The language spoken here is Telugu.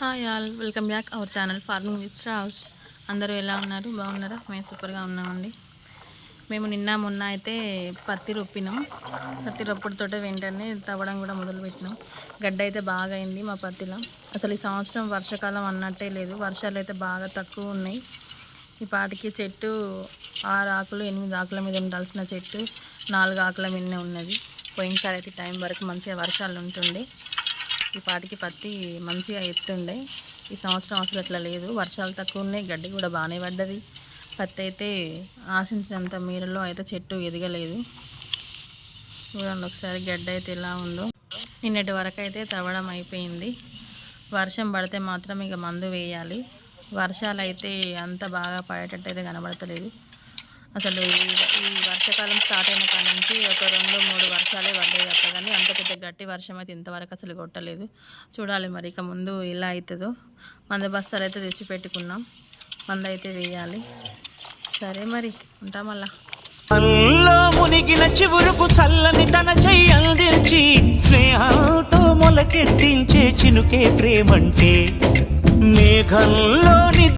Hi all welcome back our channel farming with house అందరూ ఎలా ఉన్నారు? బాగున్నారా? మేము సూపర్గా ఉన్నామండి. మేము నిన్న మొన్న అయితే పత్తి రొప్పినాం. పత్తి రొప్పుడుతో వెంటనే తవ్వడం కూడా మొదలుపెట్టినాం. గడ్డ అయితే బాగా అయింది మా పత్తిలో. అసలు ఈ సంవత్సరం వర్షాకాలం అన్నట్టే లేదు. వర్షాలు అయితే బాగా తక్కువ ఉన్నాయి. ఈ పాటికి చెట్టు ఆరు ఆకులు ఎనిమిది ఆకుల మీద ఉండాల్సిన చెట్టు నాలుగు ఆకుల మీదనే ఉన్నది. పోయినసారి అయితే టైం వరకు మంచిగా వర్షాలు ఉంటుండే. ఈ పాటికి పత్తి మంచిగా ఎత్తుండే. ఈ సంవత్సరం అసలు అట్లా లేదు. వర్షాలు తక్కువ ఉన్నాయి. గడ్డి కూడా బాగానే పడ్డది. పత్తి అయితే ఆశించినంత మీరలో అయితే చెట్టు ఎదగలేదు. చూడండి ఒకసారి గడ్డ అయితే ఎలా ఉందో. నిన్నటి వరకు అయితే తవ్వడం అయిపోయింది. వర్షం పడితే మాత్రం ఇక మందు వేయాలి. వర్షాలు అయితే అంత బాగా పడేటట్టు అయితే కనబడతలేదు. అసలు ఈ ఈ వర్షాకాలం స్టార్ట్ అయిన కాడ నుంచి ఒక రెండు మూడు వర్షాలే పడ్డాయి తప్ప కానీ అంత పెద్ద గట్టి వర్షం అయితే ఇంతవరకు అసలు కొట్టలేదు. చూడాలి మరి ఇక ముందు ఎలా అవుతుందో మంద బస్తాలు అయితే తెచ్చి పెట్టుకున్నాం. మంద అయితే వేయాలి. సరే మరి ఉంటాం మళ్ళా. అల్లో మునిగిన చివురుకు చల్లని తన చెయ్యి అందించి స్నేహాలతో మొలకెత్తించే చినుకే ప్రేమంటే మేఘంలో